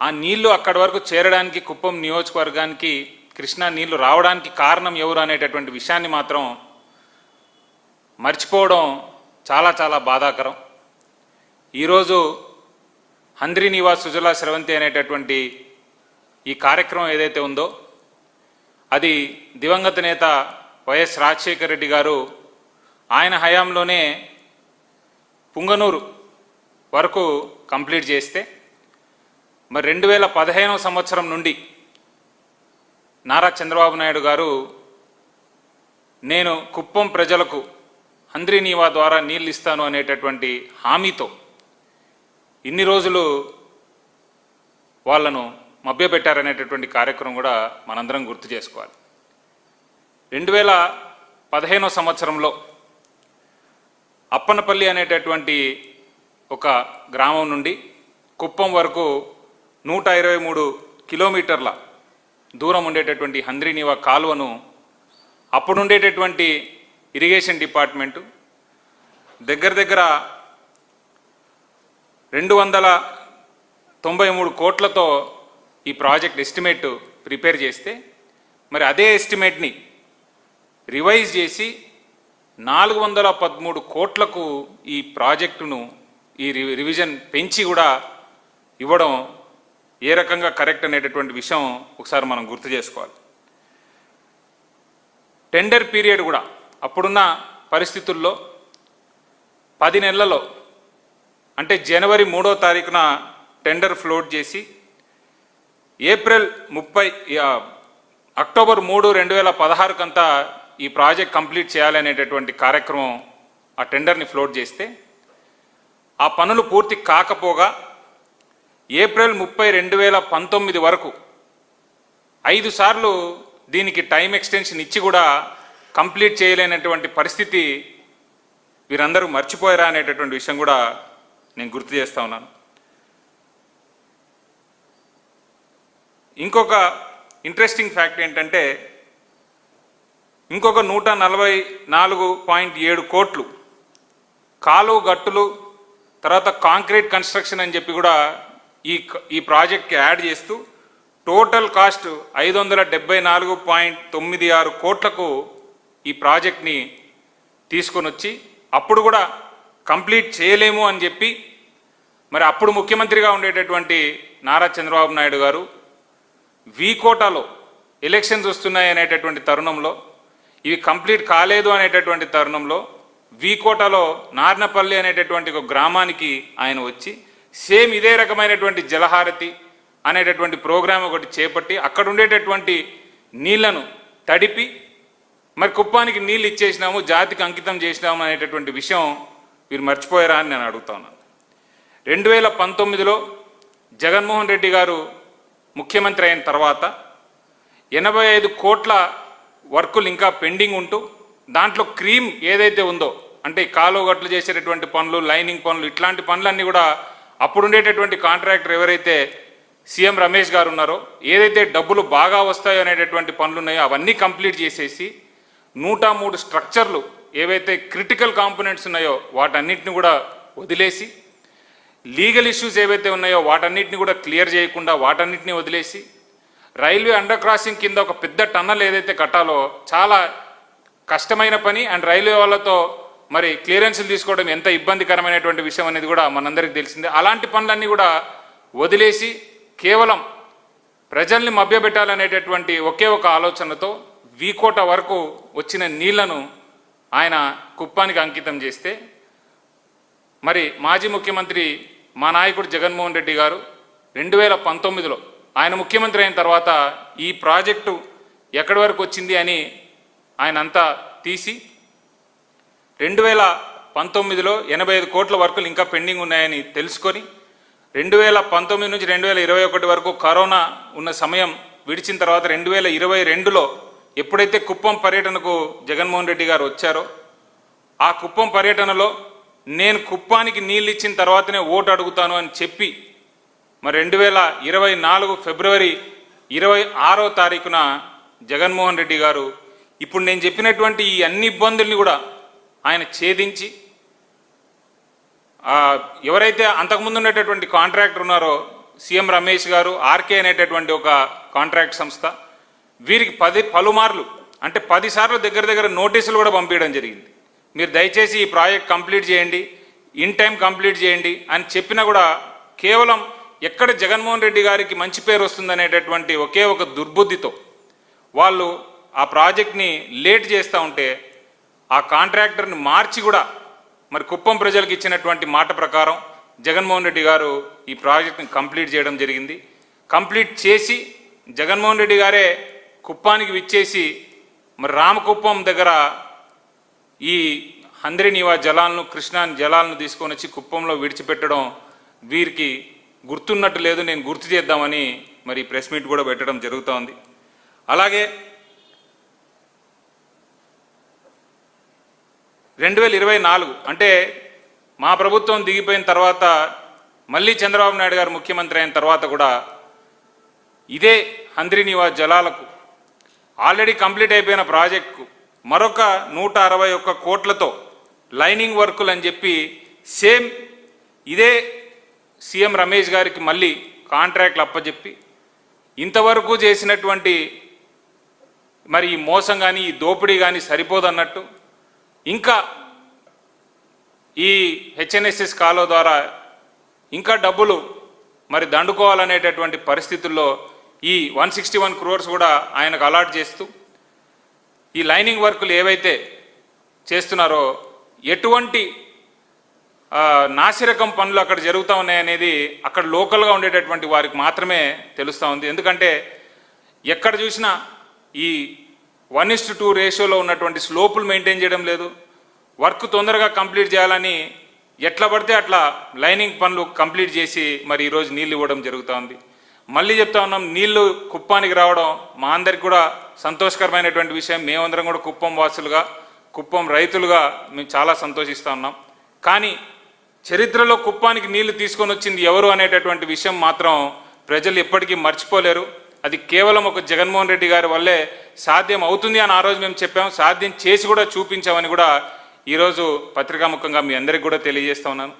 ఆ నీళ్ళు అక్కడి వరకు చేరడానికి కుప్పం నియోజకవర్గానికి కృష్ణా నీళ్ళు రావడానికి కారణం ఎవరు అనేటటువంటి విషయాన్ని మాత్రం మర్చిపోవడం చాలా చాలా బాధాకరం. ఈరోజు హంద్రి నివాస్ సుజలా స్రవంతి అనేటటువంటి ఈ కార్యక్రమం ఏదైతే ఉందో అది దివంగత నేత వైఎస్ రాజశేఖర రెడ్డి గారు ఆయన హయాంలోనే పుంగనూరు వరకు కంప్లీట్ చేస్తే మరి రెండు వేల పదిహేనవ సంవత్సరం నుండి నారా చంద్రబాబు నాయుడు గారు నేను కుప్పం ప్రజలకు హంద్రి నీవా ద్వారా నీళ్ళు ఇస్తాను అనేటటువంటి హామీతో ఇన్ని రోజులు వాళ్ళను మభ్యపెట్టారనేటటువంటి కార్యక్రమం కూడా మనందరం గుర్తు చేసుకోవాలి. రెండు వేల పదిహేనో సంవత్సరంలో అప్పనపల్లి అనేటటువంటి ఒక గ్రామం నుండి కుప్పం వరకు నూట ఇరవై మూడు కిలోమీటర్ల దూరం ఉండేటటువంటి హంద్రీనివా కాలువను అప్పుడు ఉండేటటువంటి ఇరిగేషన్ డిపార్ట్మెంటు. దగ్గర దగ్గర రెండు వందల తొంభై మూడు కోట్లతో ఈ ప్రాజెక్ట్ ఎస్టిమేట్ ప్రిపేర్ చేస్తే మరి అదే ఎస్టిమేట్ని రివైజ్ చేసి నాలుగు వందల పదమూడు కోట్లకు ఈ ప్రాజెక్టును ఈ రివిజన్ పెంచి కూడా ఇవ్వడం ఏ రకంగా కరెక్ట్ అనేటటువంటి విషయం ఒకసారి మనం గుర్తు చేసుకోవాలి. టెండర్ పీరియడ్ కూడా అప్పుడున్న పరిస్థితుల్లో పది నెలలలో అంటే జనవరి మూడో తారీఖున టెండర్ ఫ్లోట్ చేసి ఏప్రిల్ ముప్పై అక్టోబర్ మూడు రెండు వేల పదహారుకంతా ఈ ప్రాజెక్ట్ కంప్లీట్ చేయాలనేటటువంటి కార్యక్రమం ఆ టెండర్ని ఫ్లోట్ చేస్తే ఆ పనులు పూర్తి కాకపోగా ఏప్రిల్ ముప్పై రెండు వేల పంతొమ్మిది వరకు ఐదు సార్లు దీనికి టైం ఎక్స్టెన్షన్ ఇచ్చి కూడా కంప్లీట్ చేయలేనటువంటి పరిస్థితి వీరందరూ మర్చిపోయారా అనేటటువంటి విషయం కూడా నేను గుర్తు చేస్తా ఉన్నాను. ఇంకొక ఇంట్రెస్టింగ్ ఫ్యాక్ట్ ఏంటంటే ఇంకొక నూట నలభై నాలుగు పాయింట్ ఏడు కోట్లు కాలువ గట్టులు తర్వాత కాంక్రీట్ కన్స్ట్రక్షన్ అని చెప్పి కూడా ఈ క- ఈ ప్రాజెక్ట్కి యాడ్ చేస్తూ టోటల్ కాస్ట్ ఐదు వందల డెబ్బై నాలుగు పాయింట్ తొమ్మిది ఆరు కోట్లకు ఈ ప్రాజెక్ట్ని తీసుకొని వచ్చి అప్పుడు కూడా కంప్లీట్ చేయలేము అని చెప్పి మరి అప్పుడు ముఖ్యమంత్రిగా ఉండేటటువంటి నారా చంద్రబాబు నాయుడు గారు వీకోటాలో ఎలక్షన్స్ వస్తున్నాయి అనేటటువంటి తరుణంలో ఇవి కంప్లీట్ కాలేదు అనేటటువంటి తరుణంలో వీకోటలో నార్నపల్లి అనేటటువంటి ఒక గ్రామానికి ఆయన వచ్చి సేమ్ ఇదే రకమైనటువంటి జలహారతి అనేటటువంటి ప్రోగ్రాం ఒకటి చేపట్టి అక్కడ ఉండేటటువంటి నీళ్ళను తడిపి మరి కుప్పానికి నీళ్ళు ఇచ్చేసినాము జాతికి అంకితం చేసినాము అనేటటువంటి విషయం మీరు మర్చిపోయారా అని నేను అడుగుతా ఉన్నాను. రెండు వేల పంతొమ్మిదిలో జగన్మోహన్ రెడ్డి గారు ముఖ్యమంత్రి అయిన తర్వాత ఎనభై ఐదు కోట్ల వర్కులు ఇంకా పెండింగ్ ఉంటూ దాంట్లో క్రీమ్ ఏదైతే ఉందో అంటే కాలువగట్లు కాలువ గట్లు చేసేటటువంటి పనులు లైనింగ్ పనులు ఇట్లాంటి పనులన్నీ కూడా అప్పుడు ఉండేటటువంటి కాంట్రాక్టర్ ఎవరైతే సీఎం రమేష్ గారు ఉన్నారో ఏదైతే డబ్బులు బాగా వస్తాయో అనేటటువంటి పనులు ఉన్నాయో అవన్నీ కంప్లీట్ చేసేసి నూట మూడు స్ట్రక్చర్లు ఏవైతే క్రిటికల్ కాంపోనెంట్స్ ఉన్నాయో వాటన్నిటిని కూడా వదిలేసి లీగల్ ఇష్యూస్ ఏవైతే ఉన్నాయో వాటన్నిటిని కూడా క్లియర్ చేయకుండా వాటన్నిటిని వదిలేసి రైల్వే అండర్ క్రాసింగ్ కింద ఒక పెద్ద టన్నల్ ఏదైతే కట్టాలో చాలా కష్టమైన పని. అండ్ రైల్వే వాళ్ళతో మరి క్లియరెన్స్లు తీసుకోవడం ఎంత ఇబ్బందికరమైనటువంటి విషయం అనేది కూడా మనందరికీ తెలిసిందే. అలాంటి పనులన్నీ కూడా వదిలేసి కేవలం ప్రజల్ని మభ్యపెట్టాలనేటటువంటి ఒకే ఒక ఆలోచనతో వీకోట వరకు వచ్చిన నీళ్ళను ఆయన కుప్పానికి అంకితం చేస్తే మరి మాజీ ముఖ్యమంత్రి మా నాయకుడు జగన్మోహన్ రెడ్డి గారు రెండు వేల పంతొమ్మిదిలో ఆయన ముఖ్యమంత్రి అయిన తర్వాత ఈ ప్రాజెక్టు ఎక్కడి వరకు వచ్చింది అని ఆయన అంతా తీసి రెండు వేల పంతొమ్మిదిలో ఎనభై ఐదు కోట్ల వర్కులు ఇంకా పెండింగ్ ఉన్నాయని తెలుసుకొని రెండు వేల పంతొమ్మిది నుంచి రెండు వేల ఇరవై ఒకటి వరకు కరోనా ఉన్న సమయం విడిచిన తర్వాత రెండు వేల ఇరవై రెండులో ఎప్పుడైతే కుప్పం పర్యటనకు జగన్మోహన్ రెడ్డి గారు వచ్చారో ఆ కుప్పం పర్యటనలో నేను కుప్పానికి నీళ్ళు ఇచ్చిన తర్వాతనే ఓటు అడుగుతాను అని చెప్పి మరి రెండు వేల ఇరవై నాలుగు ఫిబ్రవరి ఇరవై ఆరో తారీఖున జగన్మోహన్ రెడ్డి గారు ఇప్పుడు నేను చెప్పినటువంటి ఈ అన్ని ఇబ్బందుల్ని కూడా ఆయన ఛేదించి ఎవరైతే అంతకుముందు ఉండేటటువంటి కాంట్రాక్టర్ ఉన్నారో సీఎం రమేష్ గారు ఆర్కే అనేటటువంటి ఒక కాంట్రాక్ట్ సంస్థ వీరికి పది పలుమార్లు అంటే పదిసార్లు దగ్గర దగ్గర నోటీసులు కూడా పంపించడం జరిగింది. మీరు దయచేసి ఈ ప్రాజెక్ట్ కంప్లీట్ చేయండి ఇన్ టైం కంప్లీట్ చేయండి అని చెప్పినా కూడా కేవలం ఎక్కడ జగన్మోహన్ రెడ్డి గారికి మంచి పేరు వస్తుందనేటటువంటి ఒకే ఒక దుర్బుద్ధితో వాళ్ళు ఆ ప్రాజెక్ట్ని లేట్ చేస్తూ ఉంటే ఆ కాంట్రాక్టర్ని మార్చి కూడా మరి కుప్పం ప్రజలకు ఇచ్చినటువంటి మాట ప్రకారం జగన్మోహన్ రెడ్డి గారు ఈ ప్రాజెక్ట్ని కంప్లీట్ చేయడం జరిగింది. కంప్లీట్ చేసి జగన్మోహన్ రెడ్డి గారే కుప్పానికి విచ్చేసి మరి రామకుప్పం దగ్గర ఈ హంద్రినీవా జలాలను కృష్ణా జలాలను తీసుకొని వచ్చి కుప్పంలో విడిచిపెట్టడం వీరికి గుర్తున్నట్టు లేదు నేను గుర్తు చేద్దామని మరి ప్రెస్ మీట్ కూడా పెట్టడం జరుగుతోంది. అలాగే రెండు వేల ఇరవై నాలుగు అంటే మా ప్రభుత్వం దిగిపోయిన తర్వాత మళ్ళీ చంద్రబాబు నాయుడు గారు ముఖ్యమంత్రి అయిన తర్వాత కూడా ఇదే హంద్రినివా జలాలకు ఆల్రెడీ కంప్లీట్ అయిపోయిన ప్రాజెక్టుకు మరొక నూట అరవై ఒక్క కోట్లతో లైనింగ్ వర్కులు అని చెప్పి సేమ్ ఇదే సీఎం రమేష్ గారికి మళ్ళీ కాంట్రాక్ట్లు అప్పచెప్పి ఇంతవరకు చేసినటువంటి మరి ఈ మోసం కానీ ఈ దోపిడీ కానీ సరిపోదన్నట్టు ఇంకా ఈ హెచ్ఎన్ఎస్ఎస్ కాలో ద్వారా ఇంకా డబ్బులు మరి దండుకోవాలనేటటువంటి పరిస్థితుల్లో ఈ వన్ సిక్స్టీ వన్ క్రోర్స్ కూడా ఆయనకు అలాట్ చేస్తూ ఈ లైనింగ్ వర్కులు ఏవైతే చేస్తున్నారో ఎటువంటి నాసిరకం పనులు అక్కడ జరుగుతూ ఉన్నాయనేది అక్కడ లోకల్గా ఉండేటటువంటి వారికి మాత్రమే తెలుస్తూ ఉంది. ఎందుకంటే ఎక్కడ చూసినా ఈ వన్ ఇస్ టూ రేషియోలో ఉన్నటువంటి స్లోపులు మెయింటైన్ చేయడం లేదు. వర్క్ తొందరగా కంప్లీట్ చేయాలని ఎట్లా పడితే అట్లా లైనింగ్ పనులు కంప్లీట్ చేసి మరి ఈరోజు నీళ్ళు ఇవ్వడం జరుగుతూ ఉంది మళ్ళీ చెప్తా ఉన్నాం నీళ్ళు కుప్పానికి రావడం మా అందరికి కూడా సంతోషకరమైనటువంటి విషయం. మేమందరం కూడా కుప్పం వాసులుగా కుప్పం రైతులుగా మేము చాలా సంతోషిస్తూ ఉన్నాం. కానీ చరిత్రలో కుప్పానికి నీళ్ళు తీసుకొని వచ్చింది ఎవరు అనేటటువంటి విషయం మాత్రం ప్రజలు ఎప్పటికీ మర్చిపోలేరు. అది కేవలం ఒక జగన్మోహన్ రెడ్డి గారి వల్లే సాధ్యం అవుతుంది అని ఆ రోజు మేము చెప్పాం. సాధ్యం చేసి కూడా చూపించామని కూడా ఈరోజు పత్రికాముఖంగా మీ అందరికి కూడా తెలియజేస్తా ఉన్నాను.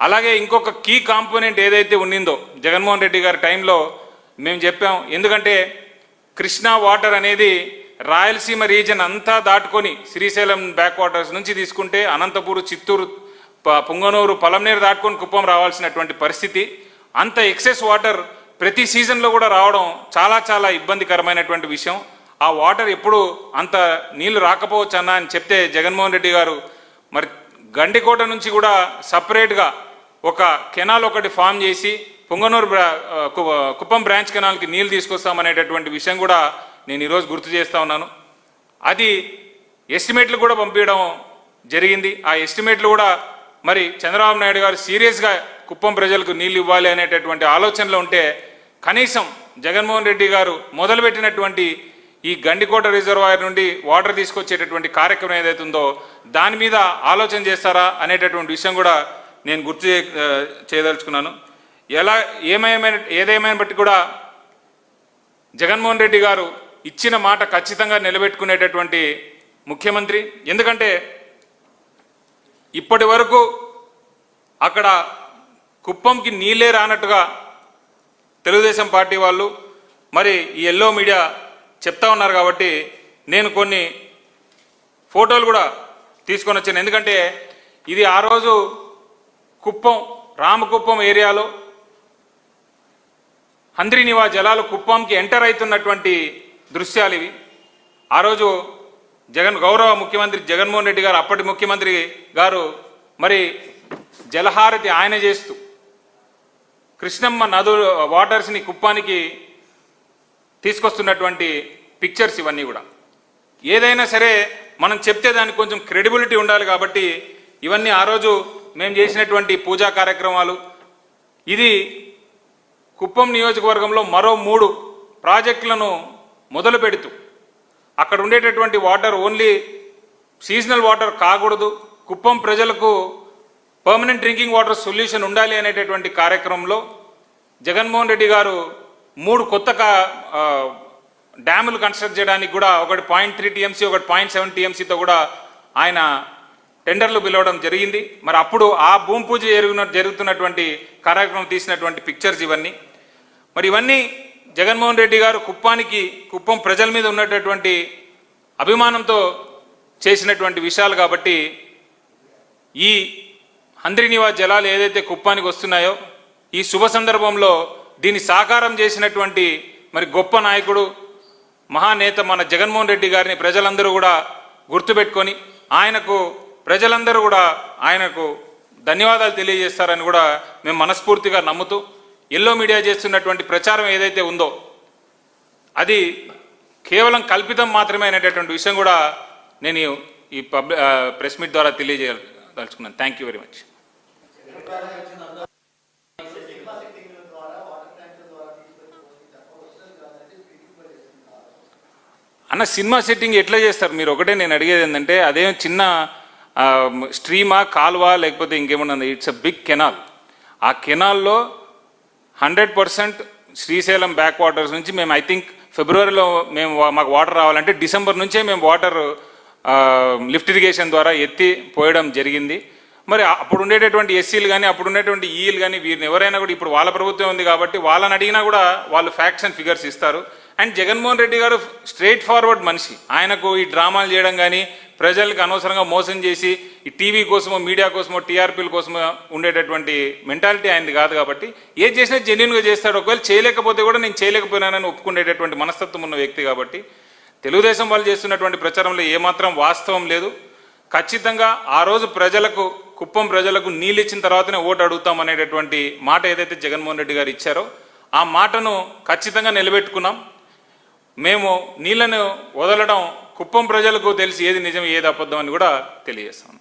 అలాగే ఇంకొక కీ కాంపోనెంట్ ఏదైతే ఉండిందో జగన్మోహన్ రెడ్డి గారి టైంలో మేము చెప్పాం. ఎందుకంటే కృష్ణా వాటర్ అనేది రాయలసీమ రీజన్ అంతా దాటుకొని శ్రీశైలం బ్యాక్ వాటర్స్ నుంచి తీసుకుంటే అనంతపూర్ చిత్తూరు ప- పుంగనూరు పొలంనేరు దాటుకొని కుప్పం రావాల్సినటువంటి పరిస్థితి. అంత ఎక్సెస్ వాటర్ ప్రతి సీజన్లో కూడా రావడం చాలా చాలా ఇబ్బందికరమైనటువంటి విషయం. ఆ వాటర్ ఎప్పుడు అంత నీళ్ళు రాకపోవచ్చు అన్న అని చెప్తే జగన్మోహన్ రెడ్డి గారు మరి గండికోట నుంచి కూడా సపరేట్గా ఒక కెనాల్ ఒకటి ఫామ్ చేసి పొంగనూరు కు- కుప్పం బ్రాంచ్ కెనాల్కి నీళ్ళు తీసుకొస్తామనేటటువంటి విషయం కూడా నేను ఈరోజు గుర్తు చేస్తా ఉన్నాను. అది ఎస్టిమేట్లు కూడా పంపించడం జరిగింది. ఆ ఎస్టిమేట్లు కూడా మరి చంద్రబాబు నాయుడు గారు సీరియస్గా కుప్పం ప్రజలకు నీళ్ళు ఇవ్వాలి అనేటటువంటి ఆలోచనలో ఉంటే కనీసం జగన్మోహన్ రెడ్డి గారు మొదలుపెట్టినటువంటి ఈ గండికోట రిజర్వాయర్ నుండి వాటర్ తీసుకొచ్చేటటువంటి కార్యక్రమం ఏదైతే ఉందో దాని మీద ఆలోచన చేస్తారా అనేటటువంటి విషయం కూడా నేను గుర్తు చే- చేయదలుచుకున్నాను. ఎలా ఏమైనా ఏదేమైనా బట్టి కూడా జగన్మోహన్ రెడ్డి గారు ఇచ్చిన మాట ఖచ్చితంగా నిలబెట్టుకునేటటువంటి ముఖ్యమంత్రి. ఎందుకంటే ఇప్పటి వరకు అక్కడ కుప్పంకి నీళ్ళే రానట్టుగా తెలుగుదేశం పార్టీ వాళ్ళు మరి ఈ ఎల్లో మీడియా చెప్తా ఉన్నారు కాబట్టి నేను కొన్ని ఫోటోలు కూడా తీసుకొని వచ్చాను. ఎందుకంటే ఇది ఆ రోజు కుప్పం రామకుప్పం ఏరియాలో హంద్రినివా జలాలు కుప్పంకి ఎంటర్ అవుతున్నటువంటి దృశ్యాలు ఇవి. ఆ రోజు జగన్ గౌరవ ముఖ్యమంత్రి జగన్మోహన్ రెడ్డి గారు అప్పటి ముఖ్యమంత్రి గారు మరి జలహారతి ఆయన చేస్తూ కృష్ణమ్మ నదు వాటర్స్ని కుప్పానికి తీసుకొస్తున్నటువంటి పిక్చర్స్ ఇవన్నీ కూడా. ఏదైనా సరే మనం చెప్తే దానికి కొంచెం క్రెడిబిలిటీ ఉండాలి కాబట్టి ఇవన్నీ ఆ రోజు మేము చేసినటువంటి పూజా కార్యక్రమాలు. ఇది కుప్పం నియోజకవర్గంలో మరో మూడు ప్రాజెక్టులను మొదలు పెడుతూ అక్కడ ఉండేటటువంటి వాటర్ ఓన్లీ సీజనల్ వాటర్ కాకూడదు. కుప్పం ప్రజలకు పర్మనెంట్ డ్రింకింగ్ వాటర్ సొల్యూషన్ ఉండాలి అనేటటువంటి కార్యక్రమంలో జగన్మోహన్ రెడ్డి గారు మూడు కొత్త డ్యాములు కన్స్ట్రక్ట్ చేయడానికి కూడా ఒకటి పాయింట్ త్రీ టీఎంసీ ఒకటి పాయింట్ సెవెన్ టీఎంసీతో కూడా ఆయన టెండర్లు పిలవడం జరిగింది. మరి అప్పుడు ఆ భూమి పూజ జరుగున జరుగుతున్నటువంటి కార్యక్రమం తీసినటువంటి పిక్చర్స్ ఇవన్నీ. మరి ఇవన్నీ జగన్మోహన్ రెడ్డి గారు కుప్పానికి కుప్పం ప్రజల మీద ఉన్నటువంటి అభిమానంతో చేసినటువంటి విషయాలు కాబట్టి ఈ హంద్రినివా జలాలు ఏదైతే కుప్పానికి వస్తున్నాయో ఈ శుభ సందర్భంలో దీన్ని సాకారం చేసినటువంటి మరి గొప్ప నాయకుడు మహానేత మన జగన్మోహన్ రెడ్డి గారిని ప్రజలందరూ కూడా గుర్తుపెట్టుకొని ఆయనకు ప్రజలందరూ కూడా ఆయనకు ధన్యవాదాలు తెలియజేస్తారని కూడా మేము మనస్ఫూర్తిగా నమ్ముతూ ఎల్లో మీడియా చేస్తున్నటువంటి ప్రచారం ఏదైతే ఉందో అది కేవలం కల్పితం మాత్రమే అనేటటువంటి విషయం కూడా నేను ఈ పబ్ ప్రెస్ మీట్ ద్వారా తెలియజేయదలుచుకున్నాను. థ్యాంక్ యూ వెరీ మచ్ అన్న సినిమా సెట్టింగ్ ఎట్లా చేస్తారు? మీరు ఒకటే నేను అడిగేది ఏంటంటే అదేం చిన్న స్ట్రీమా కాల్వా లేకపోతే ఇంకేమన్నా ఇట్స్ అ బిగ్ కెనాల్ ఆ కెనాల్లో hundred percent Srisailam back waters నుంచి మేము ఐ థింక్ ఫిబ్రవరిలో మేము మాకు వాటర్ రావాలంటే డిసెంబర్ నుంచే మేము వాటర్ లిఫ్ట్ ఇరిగేషన్ ద్వారా ఎత్తి పోయడం జరిగింది. మరి అప్పుడు ఉండేటటువంటి ఎస్సీలు కానీ అప్పుడు ఉండేటువంటి ఈలు కానీ వీరిని ఎవరైనా కూడా ఇప్పుడు వాళ్ళ ప్రభుత్వం ఉంది కాబట్టి వాళ్ళని అడిగినా కూడా వాళ్ళు ఫ్యాక్ట్స్ అండ్ ఫిగర్స్ ఇస్తారు. And Jaganmohan Reddy garu straight forward మనిషి. ఆయనకు ఈ డ్రామాలు చేయడం కానీ ప్రజలకు అనవసరంగా మోసం చేసి ఈ టీవీ కోసమో మీడియా కోసమో టీఆర్పీల కోసమో ఉండేటటువంటి మెంటాలిటీ ఆయనది కాదు కాబట్టి ఏది చేసినా జెన్యున్గా చేస్తాడు. ఒకవేళ చేయలేకపోతే కూడా నేను చేయలేకపోయినానని ఒప్పుకునేటటువంటి మనస్తత్వం ఉన్న వ్యక్తి కాబట్టి తెలుగుదేశం వాళ్ళు చేస్తున్నటువంటి ప్రచారంలో ఏమాత్రం వాస్తవం లేదు. ఖచ్చితంగా ఆ రోజు ప్రజలకు కుప్పం ప్రజలకు నీళ్ళు ఇచ్చిన తర్వాతనే ఓటు అడుగుతాం అనేటటువంటి మాట ఏదైతే జగన్మోహన్ రెడ్డి గారు ఇచ్చారో ఆ మాటను ఖచ్చితంగా నిలబెట్టుకున్నాం. మేము నీళ్ళను వదలడం కుప్పం ప్రజలకు తెలిసి ఏది నిజం ఏది అబద్ధం అని కూడా తెలియజేస్తాం.